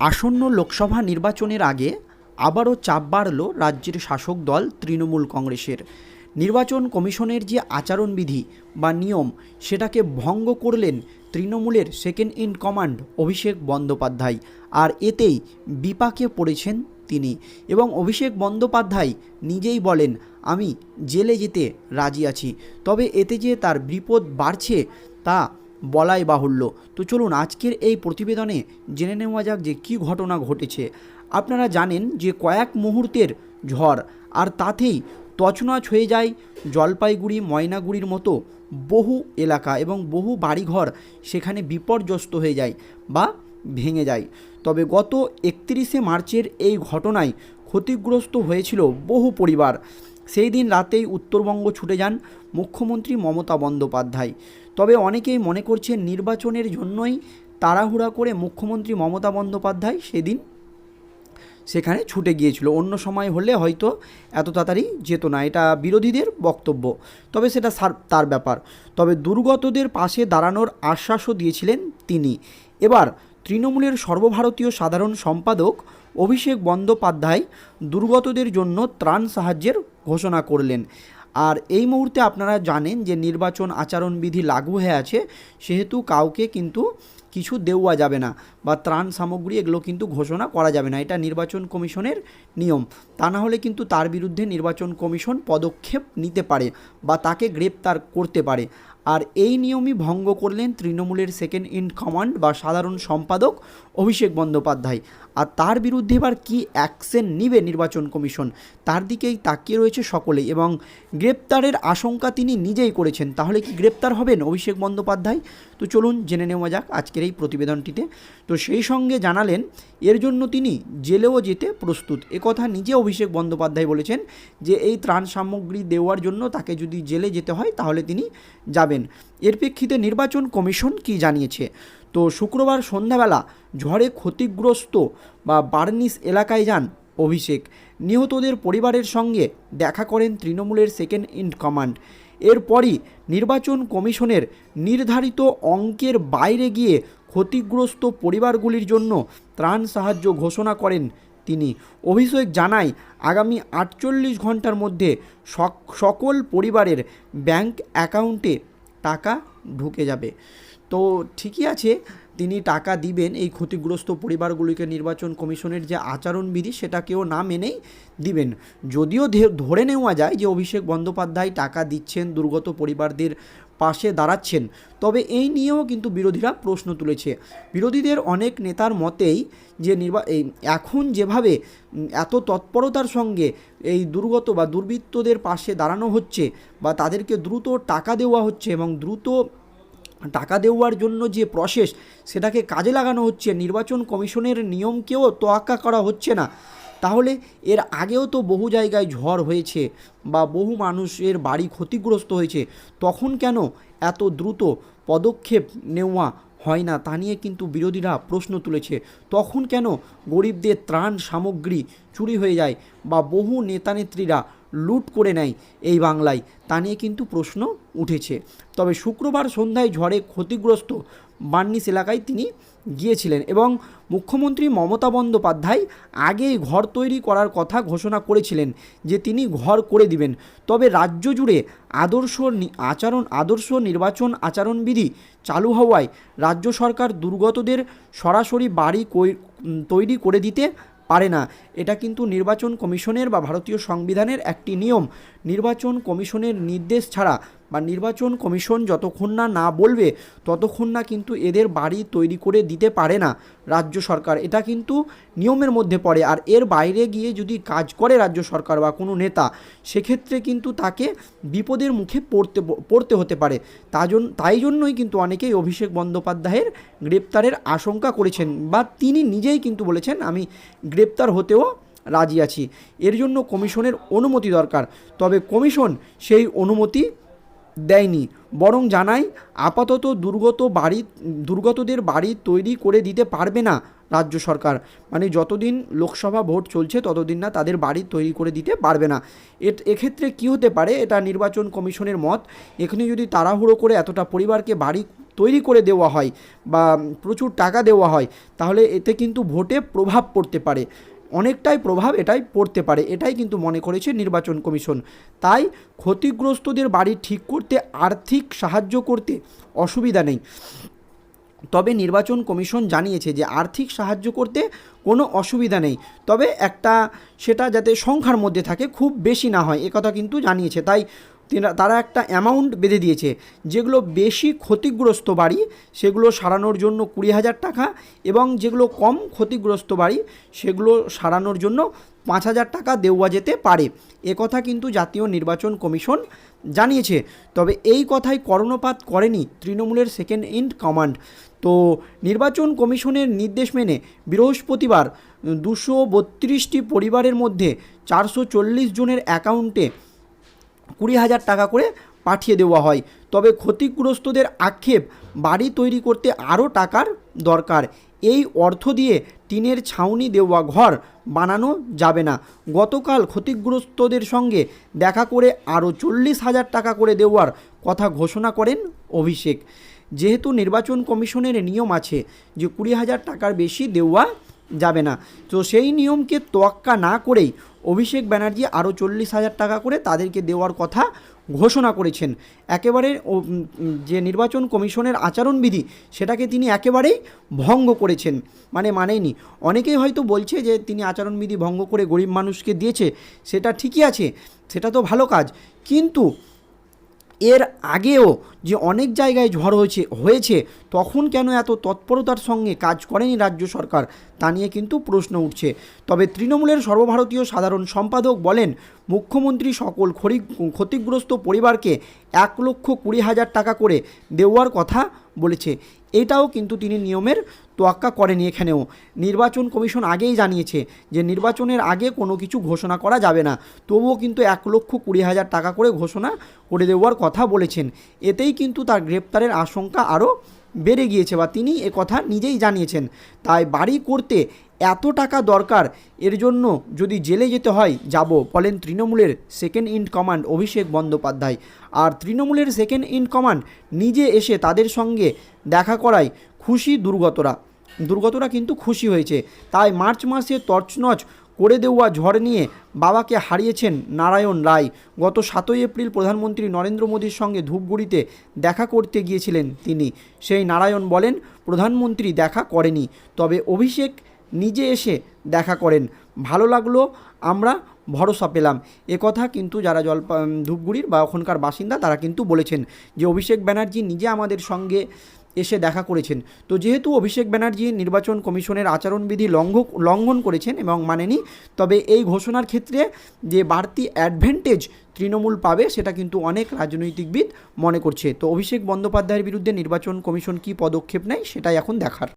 আসন্ন লোকসভা নির্বাচনের আগে আবারও চাপ বাড়ল রাজ্যের শাসক দল তৃণমূল কংগ্রেসের। নির্বাচন কমিশনের যে আচরণবিধি বা নিয়ম, সেটাকে ভঙ্গ করলেন তৃণমূলের second in command Abhishek Bandyopadhyay. আর এতেই বিপাকে পড়েছেন তিনি এবং অভিষেক বন্দ্যোপাধ্যায় নিজেই বলেন, আমি জেলে যেতে রাজি আছি। তবে এতে যে তার বিপদ বাড়ছে তা বলাই বাহুল্য। তো চলুন আজকের এই প্রতিবেদনে জেনে নেওয়া যাক যে কী ঘটনা ঘটেছে। আপনারা জানেন যে কয়েক মুহূর্তের ঝড়, আর তাতেই তছনছ হয়ে যায় জলপাইগুড়ি, ময়নাগুড়ির মতো বহু এলাকা এবং বহু বাড়িঘর সেখানে বিপর্যস্ত হয়ে যায় বা ভেঙে যায়। তবে গত একত্রিশে মার্চের এই ঘটনায় ক্ষতিগ্রস্ত হয়েছিল বহু পরিবার। সেই দিন রাতেই উত্তরবঙ্গ ছুটে যান মুখ্যমন্ত্রী মমতা বন্দ্যোপাধ্যায়। তবে অনেকেই মনে করছেন নির্বাচনের জন্যই তাড়াহুড়া করে মুখ্যমন্ত্রী মমতা বন্দ্যোপাধ্যায় সেদিন সেখানে ছুটে গিয়েছিল। অন্য সময় হলে হয়তো এত তাড়াতাড়ি যেত না। এটা বিরোধীদের বক্তব্য। তবে সেটা তার ব্যাপার। তবে দুর্গতদের পাশে দাঁড়ানোর আশ্বাসও দিয়েছিলেন তিনি। এবার তৃণমূলের সর্বভারতীয় সাধারণ সম্পাদক অভিষেক বন্দ্যোপাধ্যায় দুর্গতদের জন্য ত্রাণ সাহায্যের ঘোষণা করলেন। আর এই মুহূর্তে আপনারা জানেন যে নির্বাচন আচরণবিধি লাগু হয়ে আছে, সেহেতু কাউকে কিন্তু কিছু দেওয়া যাবে না বা ত্রাণ সামগ্রী এগুলো কিন্তু ঘোষণা করা যাবে না। এটা নির্বাচন কমিশনের নিয়ম। তা না হলে কিন্তু তার বিরুদ্ধে নির্বাচন কমিশন পদক্ষেপ নিতে পারে বা তাকে গ্রেপ্তার করতে পারে। আর এই নিয়মই ভঙ্গ করলেন তৃণমূলের সেকেন্ড ইন কমান্ড বা সাধারণ সম্পাদক অভিষেক বন্দ্যোপাধ্যায়। আর তার বিরুদ্ধে এবার কী অ্যাকশন নিবে নির্বাচন কমিশন? তার দিকেই তাকিয়ে রয়েছে সকলেই এবং গ্রেপ্তারের আশঙ্কা তিনি নিজেই করেছেন। তাহলে কি গ্রেপ্তার হবেন অভিষেক বন্দ্যোপাধ্যায়? তো চলুন জেনে নেওয়া যাক আজকের এই প্রতিবেদনটিতে। তো সেই সঙ্গে জানালেন, এর জন্য তিনি জেলেও যেতে প্রস্তুত। একথা নিজে অভিষেক বন্দ্যোপাধ্যায় বলেছেন যে, এই ত্রাণ সামগ্রী দেওয়ার জন্য তাকে যদি জেলে যেতে হয়, তাহলে তিনি যাবেন। এর প্রেক্ষিতে নির্বাচন কমিশন কি জানিয়েছে? তো শুক্রবার সন্ধ্যাবেলা ঝড়ে ক্ষতিগ্রস্ত বা বার্নিস এলাকায় যান অভিষেক। নিহতদের পরিবারের সঙ্গে দেখা করেন তৃণমূলের সেকেন্ড ইন কমান্ড। এরপরই নির্বাচন কমিশনের নির্ধারিত অঙ্কের বাইরে গিয়ে ক্ষতিগ্রস্ত পরিবারগুলির জন্য ত্রাণ সাহায্য ঘোষণা করেন তিনি। অভিষেক জানায়, আগামী আটচল্লিশ ঘণ্টার মধ্যে সক- সকল পরিবারের ব্যাংক অ্যাকাউন্টে টাকা ঢুকে যাবে। তো ঠিকই আছে তিনি টাকা দিবেন এই ক্ষতিগ্রস্ত পরিবারগুলিকে নির্বাচন কমিশনের যে আচরণবিধি সেটাকেও না মেনেই দিবেন। যদিও ধরে নেওয়া যায় যে অভিষেক বন্দ্যোপাধ্যায় টাকা দিচ্ছেন, দুর্গত পরিবারদের পাশে দাঁড়াচ্ছেন, তবে এই নিয়েও কিন্তু বিরোধীরা প্রশ্ন তুলেছে। বিরোধীদের অনেক নেতার মতেই যে নির্বা, এই এখন যেভাবে এত তৎপরতার সঙ্গে এই দুর্গত বা দুর্বৃত্তদের পাশে দাঁড়ানো হচ্ছে বা তাদেরকে দ্রুত টাকা দেওয়া হচ্ছে এবং দ্রুত টাকা দেওয়ার জন্য যে প্রসেস সেটাকে কাজে লাগানো হচ্ছে, নির্বাচন কমিশনের নিয়মকেও তোয়াক্কা করা হচ্ছে না। তাহলে এর আগেও তো বহু জায়গায় ঝড় হয়েছে বা বহু মানুষের বাড়ি ক্ষতিগ্রস্ত হয়েছে, তখন কেন এত দ্রুত পদক্ষেপ নেওয়া হয় না? তা নিয়ে কিন্তু বিরোধীরা প্রশ্ন তুলেছে। তখন কেন গরিবদের ত্রাণ সামগ্রী চুরি হয়ে যায় বা বহু নেতানেত্রীরা লুট করে নেয় এই বাংলায়। তা নিয়ে কিন্তু প্রশ্ন উঠেছে। তবে শুক্রবার সন্ধ্যায় ঝড়ে ক্ষতিগ্রস্ত বার্নিস এলাকায় তিনি গিয়েছিলেন এবং মুখ্যমন্ত্রী মমতা বন্দ্যোপাধ্যায় আগেই ঘর তৈরি করার কথা ঘোষণা করেছিলেন যে তিনি ঘর করে দিবেন। তবে রাজ্য জুড়ে আদর্শ আচরণ, আদর্শ নির্বাচন আচরণবিধি চালু হওয়ায় রাজ্য সরকার দুর্গতদের সরাসরি বাড়ি তৈরি করে দিতে পারে না। এটা কিন্তু নির্বাচন কমিশনের বা ভারতীয় সংবিধানের একটি নিয়ম। নির্বাচন কমিশনের নির্দেশ ছাড়া বা নির্বাচন কমিশন যতক্ষণ না না বলবে, ততক্ষণ না কিন্তু এদের বাড়ি তৈরি করে দিতে পারে না রাজ্য সরকার। এটা কিন্তু নিয়মের মধ্যে পড়ে। আর এর বাইরে গিয়ে যদি কাজ করে রাজ্য সরকার বা কোনো নেতা, সেক্ষেত্রে কিন্তু তাকে বিপদের মুখে পড়তে পড়তে হতে পারে। তা জন, তাই জন্যই কিন্তু অনেকেই অভিষেক বন্দ্যোপাধ্যায়ের গ্রেপ্তারের আশঙ্কা করেছেন বা তিনি নিজেই কিন্তু বলেছেন, আমি গ্রেপ্তার হতেও রাজি আছি। এর জন্য কমিশনের অনুমতি দরকার। তবে কমিশন সেই অনুমতি দেয়নি, বরং জানায়, আপাতত দুর্গত বাড়ি, দুর্গতদের বাড়ি তৈরি করে দিতে পারবে না রাজ্য সরকার। মানে যতদিন লোকসভা ভোট চলছে, ততদিন না তাদের বাড়ি তৈরি করে দিতে পারবে না। এক্ষেত্রে কী হতে পারে? এটা নির্বাচন কমিশনের মত। এখানে যদি তাড়াহুড়ো করে এতটা পরিবারকে বাড়ি তৈরি করে দেওয়া হয় বা প্রচুর টাকা দেওয়া হয়, তাহলে এতে কিন্তু ভোটে প্রভাব পড়তে পারে। অনেকটাই প্রভাব এটাই পড়তে পারে, এটাই কিন্তু মনে করেছে নির্বাচন কমিশন। তাই ক্ষতিগ্রস্তদের বাড়ি ঠিক করতে, আর্থিক সাহায্য করতে অসুবিধা নেই। তবে নির্বাচন কমিশন জানিয়েছে যে আর্থিক সাহায্য করতে কোনো অসুবিধা নেই। তবে একটা সেটা যাতে সংখ্যার মধ্যে থাকে, খুব বেশি না হয় একথা কিন্তু জানিয়েছে। তাই তারা একটা অ্যামাউন্ট বেঁধে দিয়েছে। যেগুলো বেশি ক্ষতিগ্রস্ত বাড়ি, সেগুলো সারানোর জন্য কুড়ি হাজার টাকা এবং যেগুলো কম ক্ষতিগ্রস্ত বাড়ি, সেগুলো সারানোর জন্য পাঁচ হাজার টাকা দেওয়া যেতে পারে। একথা কিন্তু জাতীয় নির্বাচন কমিশন জানিয়েছে। তবে এই কথাই কর্ণপাত করেনি তৃণমূলের সেকেন্ড ইন কমান্ড তো নির্বাচন কমিশনের নির্দেশ মেনে বৃহস্পতিবার দুশো বত্রিশটি পরিবারের মধ্যে চারশো চল্লিশ জনের অ্যাকাউন্টে কুড়ি হাজার টাকা করে পাঠিয়ে দেওয়া হয়। তবে ক্ষতিগ্রস্তদের আক্ষেপ, বাড়ি তৈরি করতে আরও টাকার দরকার। এই অর্থ দিয়ে টিনের ছাউনি দেওয়া ঘর বানানো যাবে না। গতকাল ক্ষতিগ্রস্তদের সঙ্গে দেখা করে আরও চল্লিশ হাজার টাকা করে দেওয়ার কথা ঘোষণা করেন অভিষেক। যেহেতু নির্বাচন কমিশনের নিয়ম আছে যে কুড়ি হাজার টাকার বেশি দেওয়া যাবে না। তো সেই নিয়মকে তোয়াক্কা না করেই অভিষেক ব্যানার্জি আরও চল্লিশ হাজার টাকা করে তাদেরকে দেওয়ার কথা ঘোষণা করেছেন। একেবারে যে নির্বাচন কমিশনের আচরণবিধি সেটাকে তিনি একেবারেই ভঙ্গ করেছেন। মানে মানেনি। অনেকেই হয়তো বলছে যে তিনি আচরণবিধি ভঙ্গ করে গরিব মানুষকে দিয়েছে, সেটা ঠিকই আছে, সেটা তো ভালো কাজ। কিন্তু এর আগেও যে অনেক জায়গায় ঝড় হয়েছে হয়েছে, তখন কেন এত তৎপরতার সঙ্গে কাজ করেনি রাজ্য সরকার? তা নিয়ে কিন্তু প্রশ্ন উঠছে। তবে তৃণমূলের সর্বভারতীয় সাধারণ সম্পাদক বলেন মুখ্যমন্ত্রী সকল খরি, ক্ষতিগ্রস্ত পরিবারকে এক লক্ষ কুড়ি হাজার টাকা করে দেওয়ার কথা বলেছে। এটাও কিন্তু তিনি নিয়মের তোয়াক্কা করেনি এখানেও। নির্বাচন কমিশন আগেই জানিয়েছে যে নির্বাচনের আগে কোনো কিছু ঘোষণা করা যাবে না। তবুও কিন্তু এক লক্ষ কুড়ি হাজার টাকা করে ঘোষণা করে দেওয়ার কথা বলেছেন। এতেই কিন্তু তার গ্রেপ্তারের আশঙ্কা আরও বেড়ে গিয়েছে বা তিনি এ কথা নিজেই জানিয়েছেন। তাই বাড়ি করতে এত টাকা দরকার, এর জন্য যদি জেলে যেতে হয়, যাব, বলেন তৃণমূলের second in command Abhishek Bandyopadhyay. আর তৃণমূলের সেকেন্ড ইন কমান্ড নিজে এসে তাদের সঙ্গে দেখা করায় খুশি দুর্গতরা। দুর্গতরা কিন্তু খুশি হয়েছে। তাই মার্চ মাসে তছনছ করে দেওয়া ঝড় নিয়ে বাবাকে হারিয়েছেন নারায়ণ রায়। গত সাতই এপ্রিল প্রধানমন্ত্রী নরেন্দ্র মোদীর সঙ্গে ধূপগুড়িতে দেখা করতে গিয়েছিলেন তিনি। সেই নারায়ণ বলেন, প্রধানমন্ত্রী দেখা করেনি, তবে অভিষেক নিজে এসে দেখা করেন। ভালো লাগল, আমরা ভরসা পেলাম। একথা কিন্তু যারা জলপা ধূপগুড়ির বা ওখানকার বাসিন্দা, তারা কিন্তু বলেছেন যে, অভিষেক ব্যানার্জি নিজে আমাদের সঙ্গে এসে দেখা করেছেন। তো যেহেতু অভিষেক ব্যানার্জি নির্বাচন কমিশনের আচরণবিধি লঙ্ঘ, লঙ্ঘন করেছেন এবং মানেনি, তবে এই ঘোষণার ক্ষেত্রে যে বাড়তি অ্যাডভেন্টেজ তৃণমূল পাবে সেটা কিন্তু অনেক রাজনৈতিকবিদ মনে করছে। তো অভিষেক বন্দ্যোপাধ্যায়ের বিরুদ্ধে নির্বাচন কমিশন কী পদক্ষেপ নেয় সেটাই এখন দেখার।